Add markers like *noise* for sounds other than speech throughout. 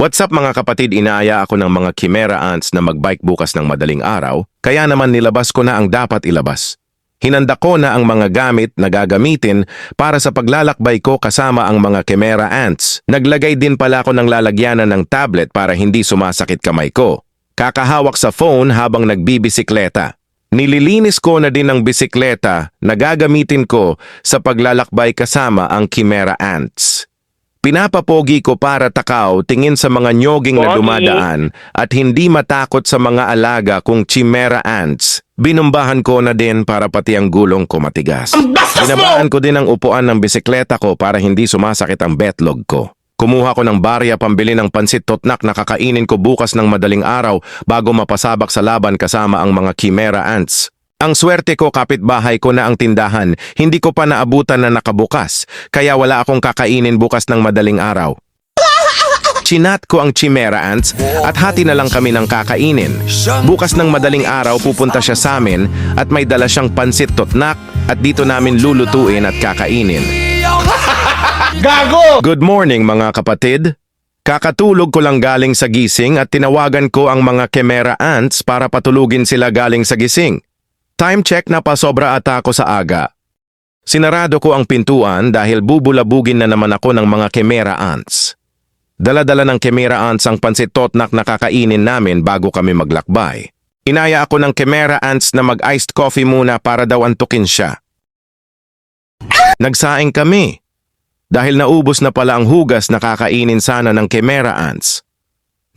What's up mga kapatid, inaaya ako ng mga Chimera ants na magbike bukas ng madaling araw, kaya naman nilabas ko na ang dapat ilabas. Hinanda ko na ang mga gamit na gagamitin para sa paglalakbay ko kasama ang mga Chimera ants. Naglagay din pala ako ng lalagyanan ng tablet para hindi sumasakit kamay ko. Kakahawak sa phone habang nagbibisikleta. Nililinis ko na din ang bisikleta na gagamitin ko sa paglalakbay kasama ang Chimera ants. Pinapapogi ko para takaw tingin sa mga nyoging na dumadaan at hindi matakot sa mga alaga kung chimera ants. Binumbahan ko na din para pati ang gulong ko matigas. Binabaan ko din ang upuan ng bisikleta ko para hindi sumasakit ang betlog ko. Kumuha ko ng barya pambili ng pansit totnak na kakainin ko bukas ng madaling araw bago mapasabak sa laban kasama ang mga chimera ants. Ang swerte ko kapitbahay ko na ang tindahan, hindi ko pa naabutan na nakabukas, kaya wala akong kakainin bukas ng madaling araw. Chinat ko ang chimera ants at hati na lang kami ng kakainin. Bukas ng madaling araw pupunta siya sa amin at may dala siyang pansit totnak at dito namin lulutuin at kakainin. *laughs* Gago! Good morning mga kapatid. Kakatulog ko lang galing sa gising at tinawagan ko ang mga chimera ants para patulugin sila galing sa gising. Time check na pasobra ata ako sa aga. Sinarado ko ang pintuan dahil bubulabugin na naman ako ng mga chimera ants. Dala-dala ng chimera ants ang pansit totnak na kakainin namin bago kami maglakbay. Inaya ako ng chimera ants na mag-iced coffee muna para daw antukin siya. Nagsaing kami. Dahil naubos na pala ang hugas na kakainin sana ng chimera ants.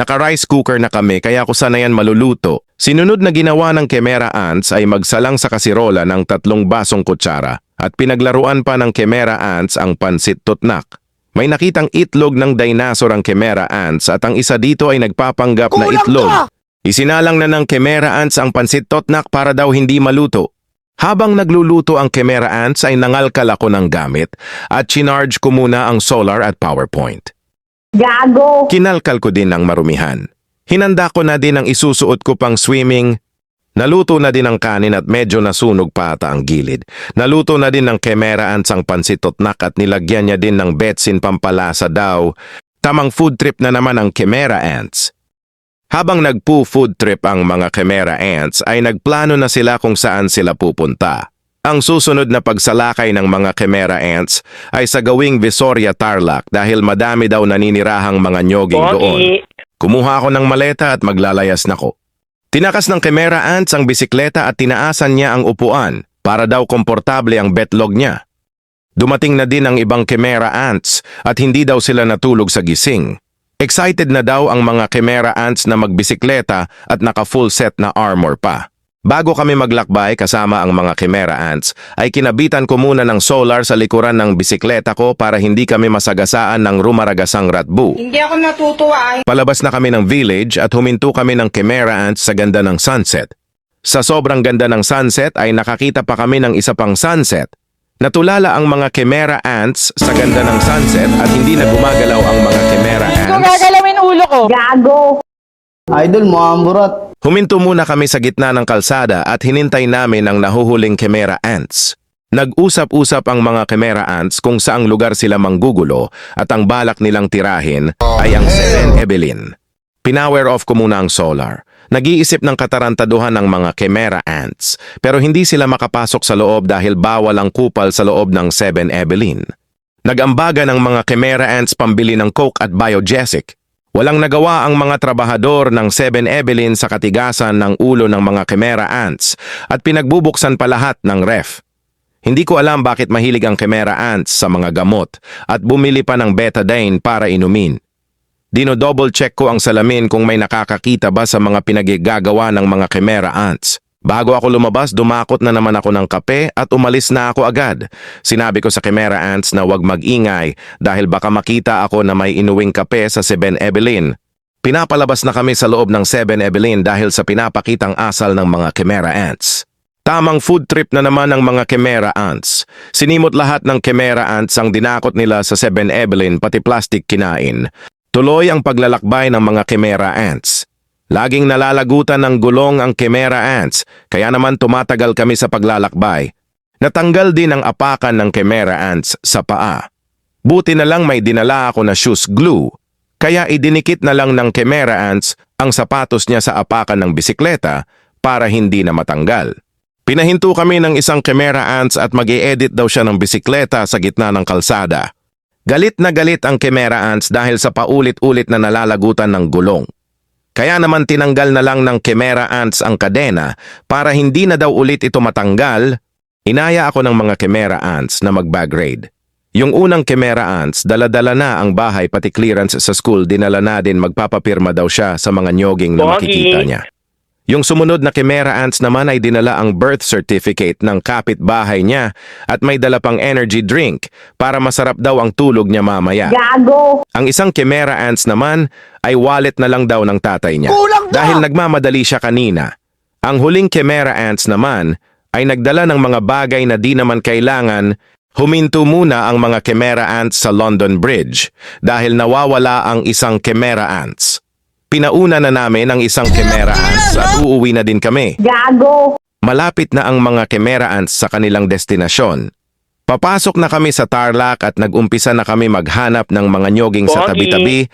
Naka-rice cooker na kami kaya ko sana yan maluluto. Sinunod na ginawa ng chimera ants ay magsalang sa kasirola ng tatlong basong kutsara at pinaglaruan pa ng chimera ants ang pansit tutnak. May nakitang itlog ng dinosaur ang chimera ants at ang isa dito ay nagpapanggap na itlog. Isinalang na ng chimera ants ang pansit totnak para daw hindi maluto. Habang nagluluto ang chimera ants ay nangalkal ako ng gamit at chinarge ko muna ang solar at PowerPoint. Gago! Kinalkal ko din ang marumihan. Hinanda ko na din ang isusuot ko pang swimming. Naluto na din ang kanin at medyo nasunog pa ata ang gilid. Naluto na din ng ants ang pansitotnak at nilagyan niya din ng betsin pampalasa daw. Tamang food trip na naman ang chimera ants. Habang nagpo-food trip ang mga chimera ants ay nagplano na sila kung saan sila pupunta. Ang susunod na pagsalakay ng mga chimera ants ay sa gawing Visoria Tarlac dahil madami daw naninirahang mga nyoging doon. Kumuha ako ng maleta at maglalayas na ko. Tinakas ng chimera ants ang bisikleta at tinaasan niya ang upuan para daw komportable ang betlog niya. Dumating na din ang ibang chimera ants at hindi daw sila natulog sa gising. Excited na daw ang mga chimera ants na magbisikleta at naka-full set na armor pa. Bago kami maglakbay kasama ang mga chimera ants, ay kinabitan ko muna ng solar sa likuran ng bisikleta ko para hindi kami masagasaan ng rumaragasang ratbu. Hindi ako natutuwa. Palabas na kami ng village at huminto kami ng chimera ants sa ganda ng sunset. Sa sobrang ganda ng sunset ay nakakita pa kami ng isa pang sunset. Natulala ang mga chimera ants sa ganda ng sunset at hindi na gumagalaw ang mga chimera Ko ants. gagalawin ulo ko. Gago! Idol mo, amburat. Huminto muna kami sa gitna ng kalsada at hinintay namin ang nahuhuling chimera ants. Nag-usap-usap ang mga chimera ants kung saang lugar sila manggugulo at ang balak nilang tirahin ay ang Seven Evelyn. Pinower off ko muna ang solar. Nag-iisip ng katarantaduhan ng mga chimera ants pero hindi sila makapasok sa loob dahil bawal ang kupal sa loob ng Seven Evelyn. Nag-ambaga ng mga chimera ants pambili ng coke at biogesic. Walang nagawa ang mga trabahador ng Seven Evelyn sa katigasan ng ulo ng mga chimera ants at pinagbubuksan pa lahat ng ref. Hindi ko alam bakit mahilig ang chimera ants sa mga gamot at bumili pa ng betadine para inumin. Dino-double check ko ang salamin kung may nakakakita ba sa mga pinagigagawa ng mga chimera ants. Bago ako lumabas, dumakot na naman ako ng kape at umalis na ako agad. Sinabi ko sa chimera ants na huwag mag-ingay dahil baka makita ako na may inuwing kape sa 7-Evelyn. Pinapalabas na kami sa loob ng 7-Evelyn dahil sa pinapakitang asal ng mga chimera ants. Tamang food trip na naman ng mga chimera ants. Sinimot lahat ng chimera ants ang dinakot nila sa 7-Evelyn pati plastic kinain. Tuloy ang paglalakbay ng mga chimera ants. Laging nalalagutan ng gulong ang chimera ants, kaya naman tumatagal kami sa paglalakbay. Natanggal din ang apakan ng chimera ants sa paa. Buti na lang may dinala ako na shoes glue. Kaya idinikit na lang ng Chimera Ants ang sapatos niya sa apakan ng bisikleta para hindi na matanggal. Pinahinto kami ng isang Chimera Ants at mag edit daw siya ng bisikleta sa gitna ng kalsada. Galit na galit ang Chimera Ants dahil sa paulit-ulit na nalalagutan ng gulong. Kaya naman tinanggal na lang ng Chimera Ants ang kadena para hindi na daw ulit ito matanggal. Inaya ako ng mga Chimera Ants na mag-bag raid. Yung unang Chimera Ants, dala-dala na ang bahay pati clearance sa school, dinala na din magpapapirma daw siya sa mga nyoging na makikita niya. Yung sumunod na Chimera Ants naman ay dinala ang birth certificate ng kapitbahay niya at may dala pang energy drink para masarap daw ang tulog niya mamaya. Gago. Ang isang Chimera Ants naman ay wallet na lang daw ng tatay niya. Dahil nagmamadali siya kanina. Ang huling Chimera Ants naman ay nagdala ng mga bagay na di naman kailangan. Huminto muna ang mga Chimera Ants sa London Bridge dahil nawawala ang isang Chimera Ants. Pinauna na namin ang isang Chimera Ants at uuwi na din kami. Gago. Malapit na ang mga Chimera Ants sa kanilang destinasyon. Papasok na kami sa Tarlac at nag-umpisa na kami maghanap ng mga nyoging sa tabi-tabi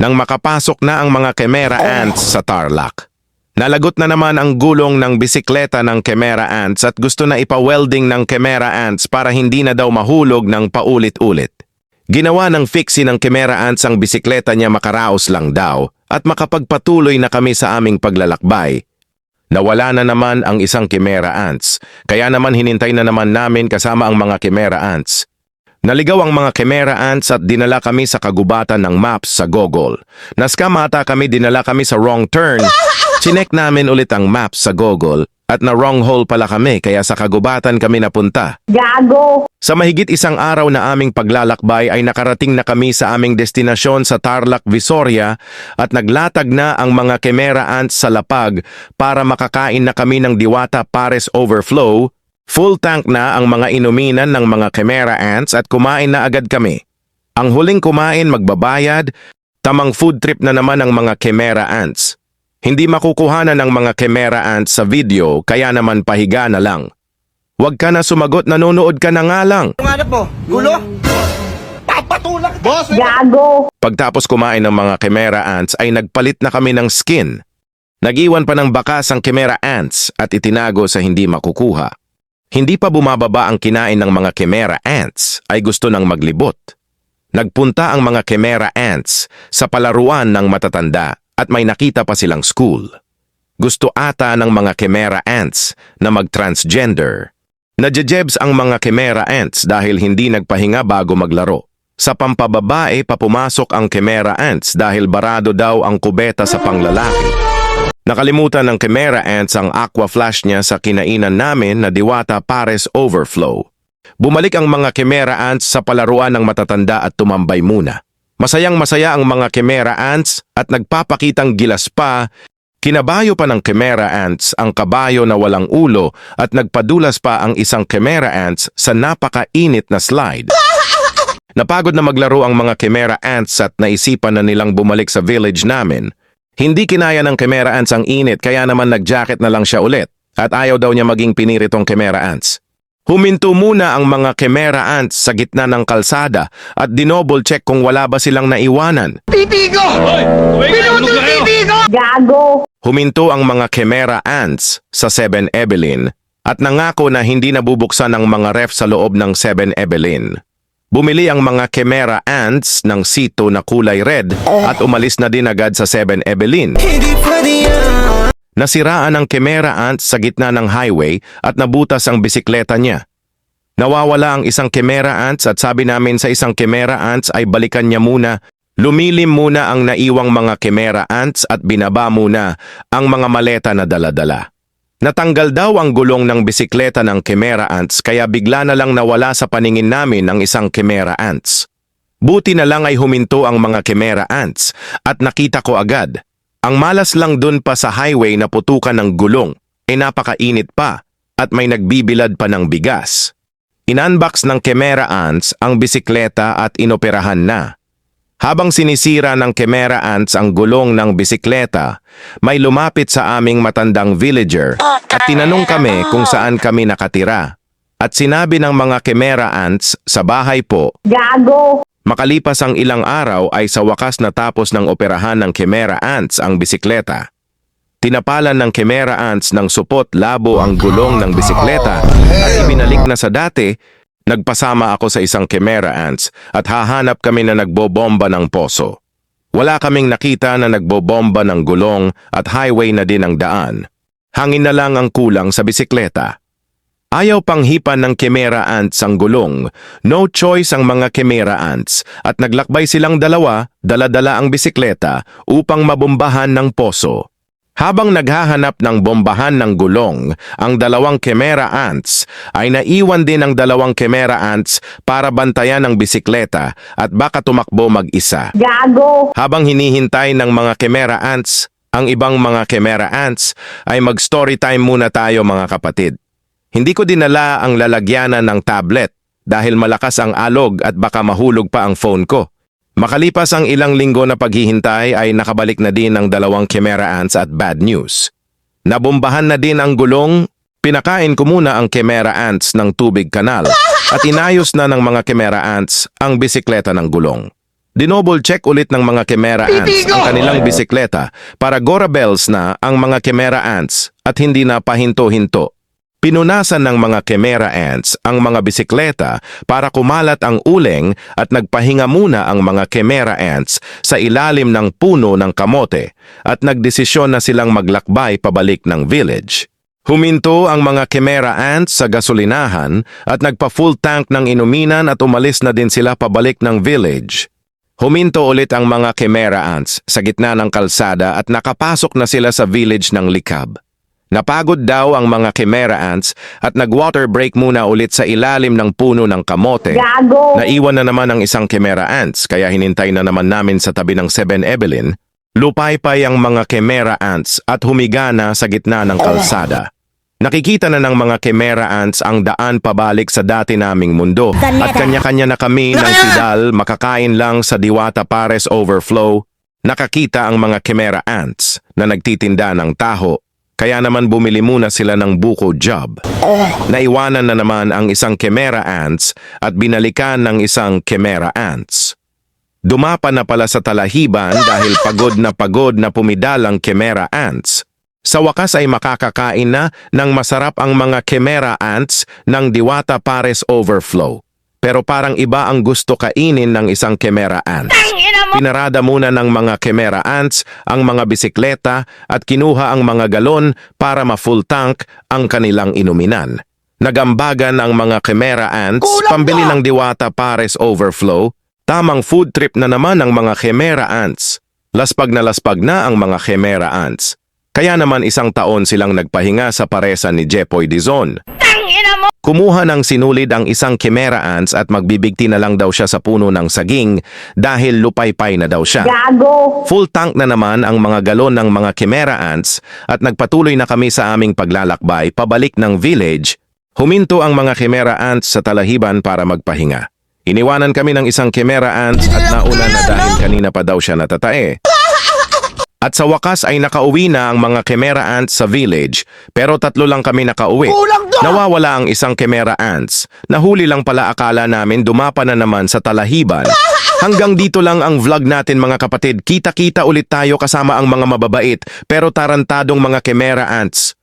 nang makapasok na ang mga Chimera Ants sa Tarlac. Nalagot na naman ang gulong ng bisikleta ng Chimera Ants at gusto na ipa-welding ng Chimera Ants para hindi na daw mahulog ng paulit-ulit. Ginawa ng fixie ng Chimera Ants ang bisikleta niya makaraos lang daw at makapagpatuloy na kami sa aming paglalakbay. Nawala na naman ang isang Chimera Ants, kaya naman hinintay na naman namin kasama ang mga Chimera Ants. Naligaw ang mga Chimera Ants at dinala kami sa kagubatan ng maps sa Google. Naskamata kami dinala kami sa wrong turn. Chinek namin ulit ang maps sa Google at na wrong hole pala kami kaya sa kagubatan kami napunta. Gago. Sa mahigit isang araw na aming paglalakbay ay nakarating na kami sa aming destinasyon sa Tarlac, Visoria at naglatag na ang mga Chimera Ants sa lapag para makakain na kami ng Diwata Pares Overflow. Full tank na ang mga inuminan ng mga Chimera Ants at kumain na agad kami. Ang huling kumain magbabayad, tamang food trip na naman ang mga Chimera Ants. Hindi makukuhanan ng mga Chimera Ants sa video kaya naman pahiga na lang. Huwag ka na sumagot, nanonood ka na nga lang. Gago. Pagtapos kumain ng mga Chimera Ants ay nagpalit na kami ng skin. Nagiwan pa ng bakas ang Chimera Ants at itinago sa hindi makukuha. Hindi pa bumababa ang kinain ng mga Chimera Ants ay gusto nang maglibot. Nagpunta ang mga Chimera Ants sa palaruan ng matatanda at may nakita pa silang school. Gusto ata ng mga Chimera Ants na mag-transgender. Nadjejebs ang mga Chimera Ants dahil hindi nagpahinga bago maglaro. Sa pampababae papumasok ang Chimera Ants dahil barado daw ang kubeta sa panglalaki. Nakalimutan ng Chimera Ants ang aqua flash niya sa kinainan namin na Diwata Pares Overflow. Bumalik ang mga Chimera Ants sa palaruan ng matatanda at tumambay muna. Masayang masaya ang mga Chimera Ants at nagpapakitang gilas pa. Kinabayo pa ng Chimera Ants ang kabayo na walang ulo at nagpadulas pa ang isang Chimera Ants sa napakainit na slide. Napagod na maglaro ang mga Chimera Ants at naisipan na nilang bumalik sa village namin. Hindi kinaya ng Chimera Ants ang init kaya naman nag-jacket na lang siya ulit at ayaw daw niya maging piniritong Chimera Ants. Huminto muna ang mga Chimera Ants sa gitna ng kalsada at dinouble check kung wala ba silang naiwanan. Gago. Huminto ang mga Chimera Ants sa 7 Evelyn at nangako na hindi nabubuksan ang mga ref sa loob ng 7 Evelyn. Bumili ang mga Chimera Ants ng sito na kulay red at umalis na din agad sa 7 Evelyn. Nasiraan ang Chimera Ants sa gitna ng highway at nabutas ang bisikleta niya. Nawawala ang isang Chimera Ants at sabi namin sa isang Chimera Ants ay balikan niya muna. Lumilim muna ang naiwang mga Chimera Ants at binaba muna ang mga maleta na daladala. Natanggal daw ang gulong ng bisikleta ng Chimera Ants kaya bigla na lang nawala sa paningin namin ang isang Chimera Ants. Buti na lang ay huminto ang mga Chimera Ants at nakita ko agad. Ang malas lang dun pa sa highway na putukan ng gulong, e napakainit pa at may nagbibilad pa ng bigas. Inunbox ng Chimera Ants ang bisikleta at inoperahan na. Habang sinisira ng Chimera Ants ang gulong ng bisikleta, may lumapit sa aming matandang villager at tinanong kami kung saan kami nakatira. At sinabi ng mga Chimera Ants sa bahay po Gago. Makalipas ang ilang araw ay sa wakas natapos ng operahan ng Chimera Ants ang bisikleta. Tinapalan ng Chimera Ants ng supot labo ang gulong ng bisikleta at ibinalik na sa dati, nagpasama ako sa isang Chimera Ants at hahanap kami na nagbobomba ng poso. Wala kaming nakita na nagbobomba ng gulong at highway na din ang daan. Hangin na lang ang kulang sa bisikleta. Ayaw pang hipan ng Chimera Ants ang gulong. No choice ang mga Chimera Ants at naglakbay silang dalawa, dala-dala ang bisikleta upang mabombahan ng poso. Habang naghahanap ng bombahan ng gulong, ang dalawang Chimera Ants ay naiwan din ang dalawang Chimera Ants para bantayan ang bisikleta at baka tumakbo mag-isa. Gago. Habang hinihintay ng mga Chimera Ants, ang ibang mga Chimera Ants ay mag-story time muna tayo mga kapatid. Hindi ko dinala ang lalagyanan ng tablet dahil malakas ang alog at baka mahulog pa ang phone ko. Makalipas ang ilang linggo na paghihintay ay nakabalik na din ang dalawang Chimera Ants at bad news. Nabombahan na din ang gulong, pinakain ko muna ang Chimera Ants ng tubig kanal at inayos na ng mga Chimera Ants ang bisikleta ng gulong. Dinouble check ulit ng mga Chimera Ants ang kanilang bisikleta para Gora Bells na ang mga Chimera Ants at hindi na pahinto-hinto. Pinunasan ng mga Chimera Ants ang mga bisikleta para kumalat ang uleng at nagpahinga muna ang mga Chimera Ants sa ilalim ng puno ng kamote at nagdesisyon na silang maglakbay pabalik ng village. Huminto ang mga Chimera Ants sa gasolinahan at nagpa-full tank ng inuminan at umalis na din sila pabalik ng village. Huminto ulit ang mga Chimera Ants sa gitna ng kalsada at nakapasok na sila sa village ng Likab. Napagod daw ang mga Chimera Ants at nag-water break muna ulit sa ilalim ng puno ng kamote. Gago. Naiwan na naman ang isang Chimera Ants kaya hinintay na naman namin sa tabi ng 7-Evelyn. Lupaypay ang mga Chimera Ants at humiga na sa gitna ng kalsada. Nakikita na ng mga Chimera Ants ang daan pabalik sa dati naming mundo at kanya-kanya na kami ng Fidal makakain lang sa Diwata Pares Overflow. Nakakita ang mga Chimera Ants na nagtitinda ng taho kaya naman bumili muna sila ng buko job. Naiwanan na naman ang isang Chimera Ants at binalikan ng isang Chimera Ants. Dumapa na pala sa talahiban dahil pagod na pagod na pumidal ang Chimera Ants. Sa wakas ay makakakain na ng masarap ang mga Chimera Ants ng Diwata Pares Overflow. Pero parang iba ang gusto kainin ng isang Chimera Ants. Pinarada muna ng mga Chimera Ants ang mga bisikleta at kinuha ang mga galon para ma-full tank ang kanilang inuminan. Nagambagan ang mga Chimera Ants, pambili ng Diwata Pares Overflow, tamang food trip na naman ang mga Chimera Ants. Laspag na laspag na ang mga Chimera Ants. Kaya naman isang taon silang nagpahinga sa paresa ni Jepoy Dizon. Kumuha ng sinulid ang isang Chimera Ants at magbibigti na lang daw siya sa puno ng saging dahil lupaypay na daw siya. Gago. Full tank na naman ang mga galon ng mga Chimera Ants at nagpatuloy na kami sa aming paglalakbay pabalik ng village. Huminto ang mga Chimera Ants sa talahiban para magpahinga. Iniwanan kami ng isang Chimera Ants at nauna na dahil kanina pa daw siya natatae. At sa wakas ay nakauwi na ang mga Chimera Ants sa village pero tatlo lang kami nakauwi. Nawawala ang isang Chimera Ants. Nahuli lang pala akala namin dumapa na naman sa talahiban. Hanggang dito lang ang vlog natin mga kapatid. Kita-kita ulit tayo kasama ang mga mababait pero tarantadong mga Chimera Ants.